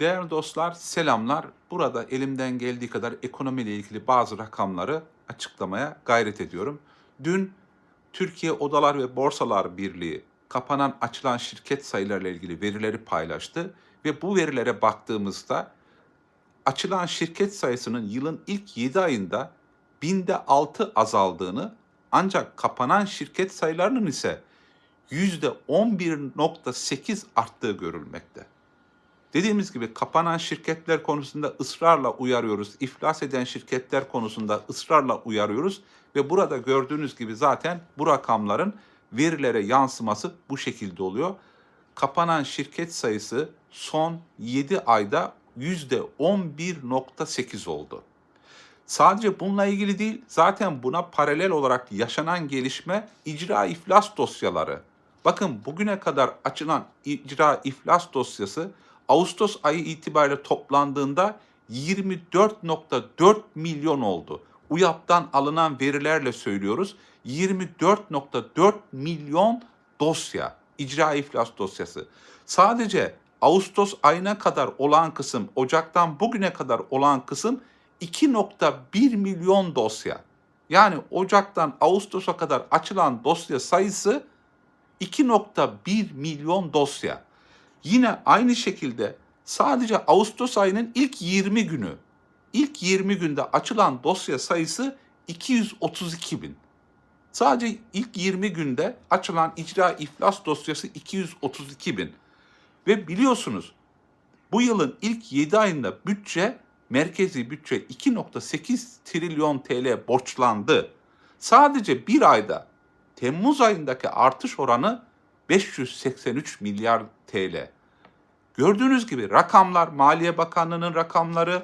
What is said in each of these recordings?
Değerli dostlar, selamlar. Burada elimden geldiği kadar ekonomiyle ilgili bazı rakamları açıklamaya gayret ediyorum. Dün Türkiye Odalar ve Borsalar Birliği kapanan açılan şirket sayılarıyla ilgili verileri paylaştı ve bu verilere baktığımızda açılan şirket sayısının yılın ilk 7 ayında binde 6 azaldığını ancak kapanan şirket sayılarının ise %11.8 arttığı görülmekte. Dediğimiz gibi kapanan şirketler konusunda ısrarla uyarıyoruz. İflas eden şirketler konusunda ısrarla uyarıyoruz ve burada gördüğünüz gibi zaten bu rakamların verilere yansıması bu şekilde oluyor. Kapanan şirket sayısı son 7 ayda %11.8 oldu. Sadece bununla ilgili değil, zaten buna paralel olarak yaşanan gelişme icra iflas dosyaları. Bakın bugüne kadar açılan icra iflas dosyası Ağustos ayı itibariyle toplandığında 24.4 milyon oldu. UYAP'tan alınan verilerle söylüyoruz. 24.4 milyon dosya, icra iflas dosyası. Sadece Ağustos ayına kadar olan kısım, Ocak'tan bugüne kadar olan kısım 2.1 milyon dosya. Yani Ocak'tan Ağustos'a kadar açılan dosya sayısı 2.1 milyon dosya. Yine aynı şekilde sadece Ağustos ayının ilk 20 günü, ilk 20 günde açılan dosya sayısı 232 bin. Sadece ilk 20 günde açılan icra iflas dosyası 232 bin. Ve biliyorsunuz bu yılın ilk 7 ayında bütçe, merkezi bütçe 2.8 trilyon TL borçlandı. Sadece bir ayda Temmuz ayındaki artış oranı 583 milyar TL. Gördüğünüz gibi rakamlar, Maliye Bakanlığı'nın rakamları,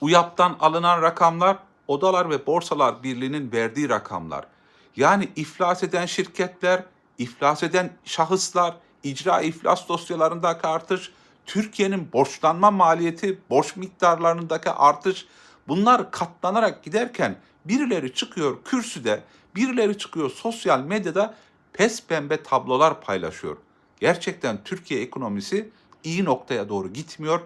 UYAP'tan alınan rakamlar, Odalar ve Borsalar Birliği'nin verdiği rakamlar. Yani iflas eden şirketler, iflas eden şahıslar, icra iflas dosyalarındaki artış, Türkiye'nin borçlanma maliyeti, borç miktarlarındaki artış bunlar katlanarak giderken birileri çıkıyor kürsüde, birileri çıkıyor sosyal medyada pes pembe tablolar paylaşıyor. Gerçekten Türkiye ekonomisi iyi noktaya doğru gitmiyor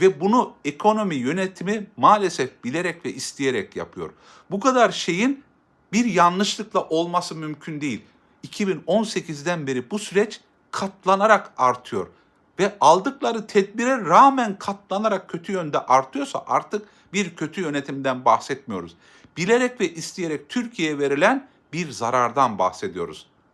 ve bunu ekonomi yönetimi maalesef bilerek ve isteyerek yapıyor. Bu kadar şeyin bir yanlışlıkla olması mümkün değil. 2018'den beri bu süreç katlanarak artıyor ve aldıkları tedbire rağmen katlanarak kötü yönde artıyorsa artık bir kötü yönetimden bahsetmiyoruz. Bilerek ve isteyerek Türkiye'ye verilen bir zarardan bahsediyoruz.